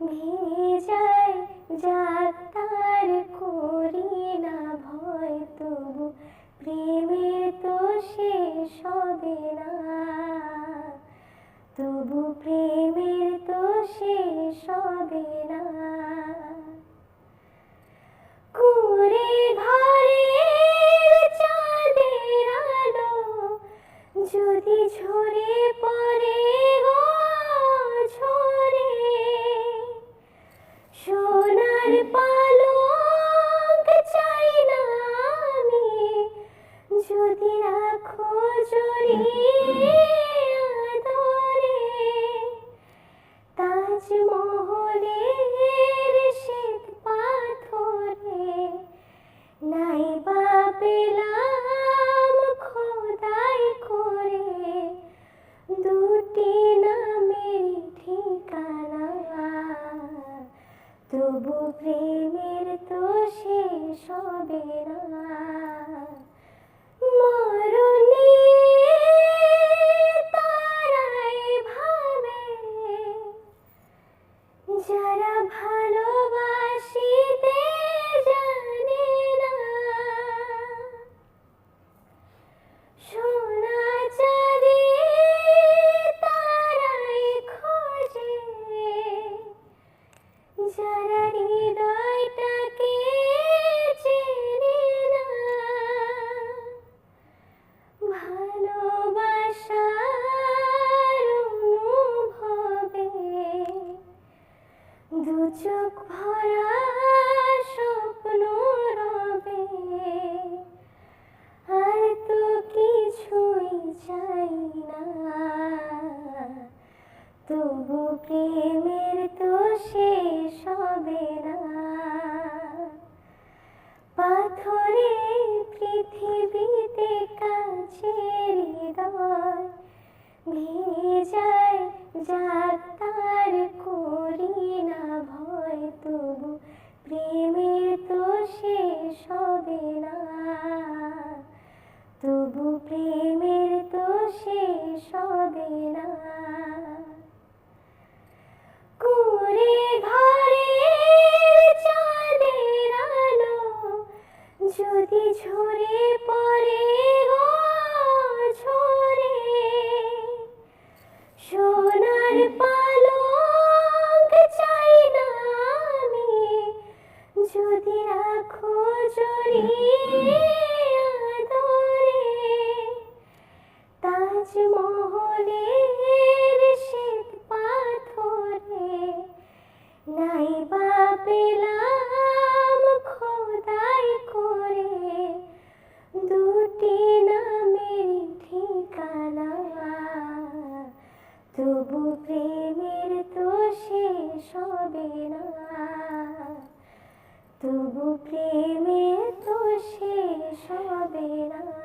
ভেঙে যায় যাতার করি না ভয় তবু প্রেমের তো শেষ হবে না। তবু প্রেমের তো শেষ হবে না। তবু প্রেমের তো শেষ হবে না। তবু প্রেমের তো শেষ হবে না। কুড়ে ঘরের চাঁদের আলো যদি ঝরে পড়ে ঝরে, সোনার পালক চাই না আমি। যদি রাখো জড়িয়ে ঠিকানা তবু প্রেমের তো শেষ হবে না। তবু প্রেমের তো শেষ হবে না।